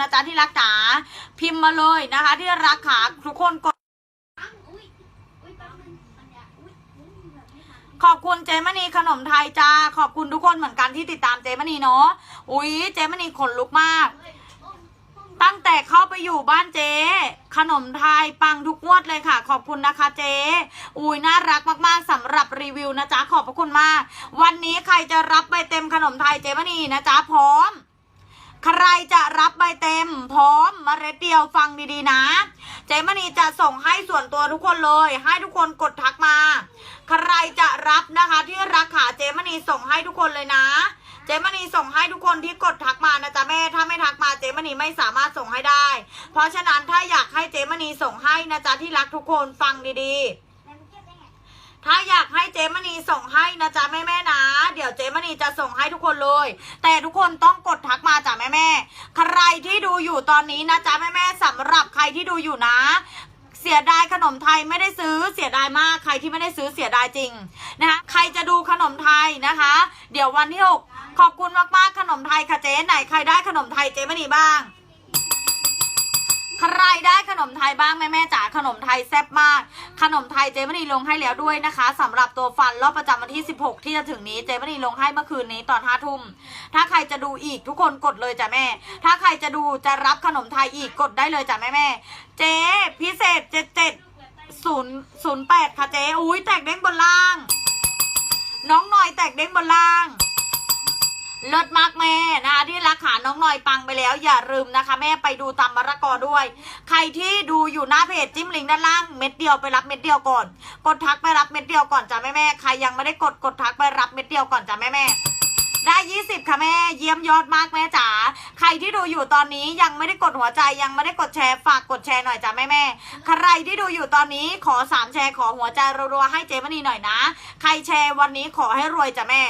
นะจ๊ะที่รักจ๋าพิมพ์มาเลยนะคะ ที่รักขาทุกคนกดอุ้ยอุ้ยแป๊บนึงปัญญาอุ้ยอุ้ยแบบไม่ทันขอบคุณเจมณีขนมไทยจ้าขอบคุณทุกคนเหมือนกันที่ติดตามเจมณีเนาะอุ๊ยเจมณีขนลุกมาก ตั้งแต่เข้าไปอยู่บ้านเจ ขนมไทยปังทุกงวดเลยค่ะ ขอบคุณนะคะเจอุ้ยน่ารักมากๆสำหรับรีวิวนะจ๊ะขอบพระคุณมาก วันนี้ใครจะรับใบเต็มขนมไทยเจมณีนะจ๊ะพร้อม ใครจะรับใบเต็ม พร้อมเมล็ดเดียวฟังดีๆนะ เจมณีจะส่งให้ส่วนตัวทุกคนเลย ให้ทุกคนกดทักมา ใครจะรับนะคะที่รักขาเจมณีส่งให้ทุกคนเลยนะ เจมณีส่งให้ทุกคนที่กดทักมานะจ๊ะแม่ถ้าไม่ทักมาเจมณีไม่สามารถส่งให้ได้ เพราะฉะนั้นถ้าอยากให้เจมณีส่งให้นะจ๊ะที่รักทุกคนฟังดีๆถ้าอยากให้เจมณีส่งให้นะจ๊ะแม่แม่ๆนะ เดี๋ยวเจมณีจะส่งให้ทุกคนเลย แต่ทุกคนต้องกดทักมาจ้ะแม่แม่ๆใครที่ดู อยู่ตอนนี้นะจ๊ะแม่แม่สำหรับใครที่ดูอยู่นะ เสียดายขนมไทยไม่ได้ซื้อเสียดายมากใครที่ไม่ได้ซื้อเสียดายจริงนะคะใครจะดูขนมไทยนะคะ เดี๋ยววันที่หกขอบคุณมากๆขนมไทยค่ะเจ๊ไหนใครได้ขนมไทยเจ๊มณีบ้าง นมไทยบ้างแม่แม่จ๋าขนมไทยแซ่บมาก ขนมไทยเจมณีลงให้แล้วด้วยนะคะสำหรับตัวฟันรอบประจำวันที่ 16 ที่จะถึงนี้เจมณีลงให้เมื่อคืนนี้ตอน5ทุ่มถ้าใครจะดูอีกทุกคนกดเลยจ้ะแม่ ถ้าใครจะดูจะรับขนมไทยอีกกดได้เลยจ้ะแม่แม่เจ๊พิเศษ77 0 08ค่ะเจ๊อุ้ยแตกเด้งบนล่าง น้องหน่อยแตกเด้งบนล่าง เลิศมากแม่นะคะที่รักขาน้องหน่อยปังไปแล้ว อย่าลืมนะคะ แม่ไปดูตำมะระกอด้วย ใครที่ดูอยู่หน้าเพจจิ้มลิงก์ด้านล่างเม็ดเดียวไปรับเม็ดเดียวก่อน กดทักไปรับเม็ดเดียวก่อนจ้ะแม่แม่ใครยังไม่ได้กดกดทักไปรับเม็ดเดียวก่อนจ้ะแม่แม่ได้ 20 ค่ะแม่ เยี่ยมยอดมากแม่จ๋า ใครที่ดูอยู่ตอนนี้ยังไม่ได้กดหัวใจยังไม่ได้กดแชร์ฝากกดแชร์หน่อยจ้ะแม่แม่ ใครที่ดูอยู่ตอนนี้ขอสามแชร์ขอหัวใจรัวๆให้เจมณีหน่อยนะ ใครแชร์วันนี้ขอให้รวยจ้ะแม่